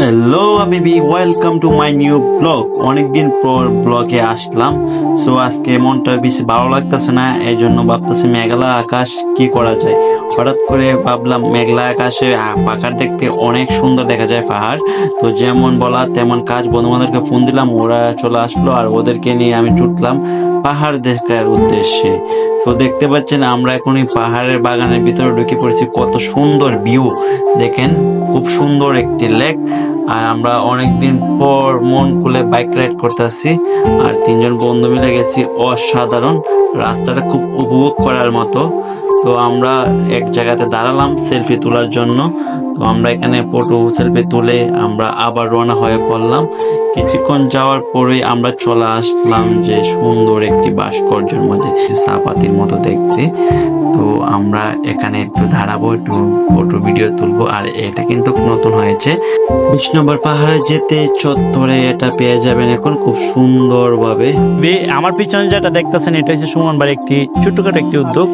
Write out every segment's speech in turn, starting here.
Hello baby welcome to my new blog অনেকদিন পর ব্লগে আসলাম। সো আজকে মনটা বেশি ভালো লাগতেছে না। এই জন্য ভাবতেছি মেঘলা আকাশ কি করা যায়? হঠাৎ করে ভাবলাম মেঘলা আকাশে পাহাড় দেখতে অনেক সুন্দর দেখা যায় পাহাড়। তো যেমন বলা, তেমন কাজ। বন্ধু বান্ধবকে ফোন দিলাম, ওরা চলে আসলো আর ওদেরকে নিয়ে আমি ছুটলাম পাহাড় দেখার উদ্দেশ্যে। তো দেখতে পাচ্ছেন আমরা এখন এই পাহাড়ের বাগানের ভিতরে ঢুকে পড়েছি। কত সুন্দর ভিউ দেখেন, খুব সুন্দর একটি লেক আর আমরা অনেকদিন পর মন খুলে বাইক রাইড করতেছি আর তিনজন বন্ধু মিলে গেছি অসাধারণ। রাস্তাটা খুব উপভোগ করার মতো। তো আমরা এক জায়গাতে দাঁড়ালাম সেলফি তোলার জন্য। তো আমরা এখানে ফটো সেলফি তুলে আমরা আবার রওনা হয়ে পড়লাম। কিছুক্ষণ যাওয়ার পরেই আমরা চলে আসলাম যে সুন্দর একটি ভাস্কর্যের মধ্যে সাপাতির মতো দেখতে। তো আমরা এখানে একটু দাঁড়াবো, একটু ফটো ভিডিও তুলবো। আর এটা কিন্তু নতুন হয়েছে। বিশ নম্বর পাহাড়ে যেতে চত্বরে এটা পেয়ে যাবেন এখন খুব সুন্দরভাবে। আমার পিছনে যেটা দেখতেছেন, এটা হচ্ছে সুমন বাড়ি একটি ছোটখাটো একটি উদ্যোগ।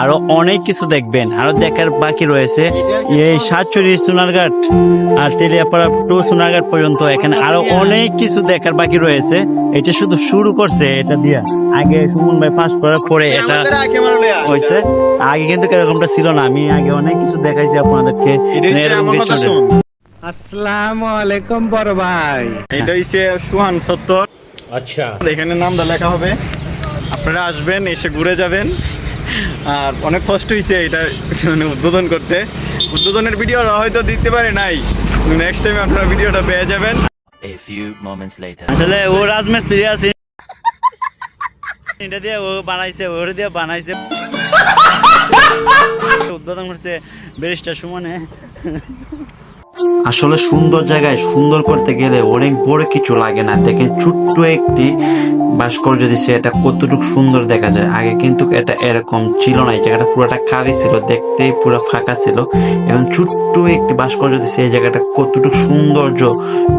আরও অনেক কিছু দেখবেন, আরও দেখার বাকি রয়েছে। এই সাতচুরি সোনারঘাট আর তেলিয়াপাড়া টু সোনারঘাট পর্যন্ত এখানে আরও অনেক কিছু দেখার বাকি রয়েছে। এটা শুধু শুরু করছে এটা দিয়া। আগে সুমন ভাই পাস করার পরে এটা হয়েছে। আগে কিন্তু এরকমটা ছিল না। আমি আগে অনেক কিছু দেখাইছি আপনাদেরকে। আসসালামু আলাইকুম বড় ভাই। এটা হইছে সুহান সত্তর। আচ্ছা। এখানে নামটা লেখা হবে। আপনারা আসবেন এসে ঘুরে যাবেন। আর অনেক কষ্ট হয়েছে এটা মানে উদ্বোধন করতে। উদ্বোধনের ভিডিও হয়তো দিতে পারে নাই। নেক্সট টাইম আপনারা ভিডিওটা পেয়ে যাবেন। A few moments later. আসলে ও রাজমিস্ত্রি আছে। এটা দিয়ে ও বানাইছে ওর দিয়ে বানাইছে। উদ্বোধন করছে ব্যারিস্টার সুমনে। আসলে সুন্দর জায়গায় সুন্দর করতে গেলে অনেক বড় কিছু লাগে না। দেখেন ছোট্ট একটি ভাস্কর্য দিছে এটা কতটুকু সুন্দর দেখা যায়, আগে কিন্তু এটা এরকম ছিল না। এই জায়গাটা পুরোটা খালি ছিল, দেখতেই পুরো ফাঁকা ছিল। এখন ছোট্ট একটি ভাস্কর্য দিছে এই জায়গাটা কতটুকু সৌন্দর্য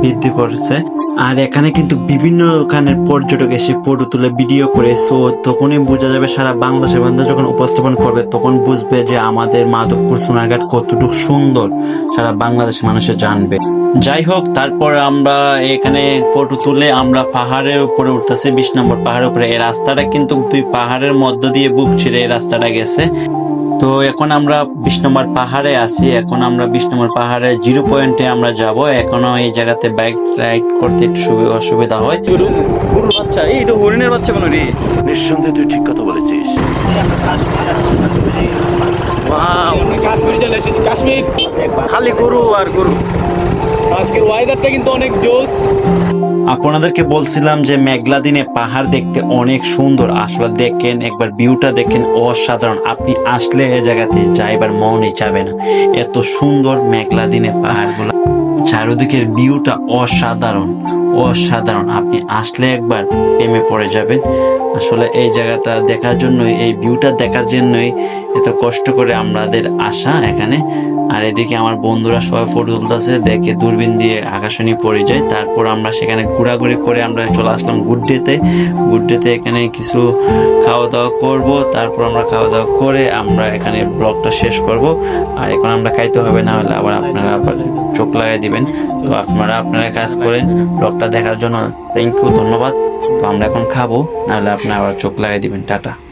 বৃদ্ধি করেছে। আর এখানে কিন্তু বিভিন্ন ওখানের পর্যটক এসে ফটো তুলে ভিডিও করে। সো তখনই বোঝা যাবে সারা বাংলাদেশের বন্ধু যখন উপস্থাপন করবে, তখন বুঝবে যে আমাদের মাধবপুর সোনারঘাট কতটুকু সুন্দর। সারা বাংলাদেশের মানুষে জানবে। যাই হোক তারপর আমরা এখানে ফটো তুলে আমরা পাহাড়ের উপরে উঠতেছি বিশ নম্বর পাহাড়ের উপরে। এই রাস্তাটা কিন্তু দুই পাহাড়ের মধ্য দিয়ে বুক ছিঁড়ে এই রাস্তাটা গেছে। তো এখন আমরা বিশ নম্বর পাহাড়ে আছি এখন আমরা বিশ নম্বর পাহাড়ে জিরো পয়েন্টে আমরা যাব। এখনও এই জায়গাতে বাইক রাইড করতে একটু অসুবিধা হয়। গরুর বাচ্চা এই এটা হরিণের বাচ্চা কোনো রে নিঃসন্দেহে তুই ঠিক কথা বলেছিস। কাশ্মীর চলে এসেছি কাশ্মীর। খালি গরু আর গরু। আজকের ওয়েদারটা কিন্তু অনেক জোস আপনাদেরকে বলছিলাম যে মেঘলা দিনে পাহাড় দেখতে অনেক সুন্দর। আসলে দেখেন, একবার ভিউটা দেখেন, অসাধারণ। আপনি আসলে এ জায়গাতে যাইবার মনই চাবে না। এত সুন্দর মেঘলা দিনে পাহাড়গুলো। চারিদিকের ভিউটা অসাধারণ অসাধারণ। আপনি আসলে একবার প্রেমে পড়ে যাবেন। আসলে এই জায়গাটা দেখার জন্যই, এই ভিউটা দেখার জন্যই এত কষ্ট করে আমাদের আসা এখানে। আর এদিকে আমার বন্ধুরা সবাই ফটো তুলতেছে, দেখে দূরবীন দিয়ে আকাশনী পড়ে যায় তারপর আমরা সেখানে ঘোরাঘুরি করে আমরা চলে আসলাম গুড্ডেতে। গুড্ডেতে এখানে কিছু খাওয়া দাওয়া করব। তারপর আমরা খাওয়া দাওয়া করে আমরা এখানে ব্লগটা শেষ করব। আর এখন আমরা খাইতে হবে, না হলে আবার আপনারা আবার চোখ লাগাই দিবেন। তো আপনারা আপনারা কাজ করেন, ব্লগটা দেখার জন্য। থ্যাংক ইউ ধন্যবাদ। তো আমরা এখন খাব নাহলে আপনারা আবার চোখ লাগাই দিবেন। টাটা।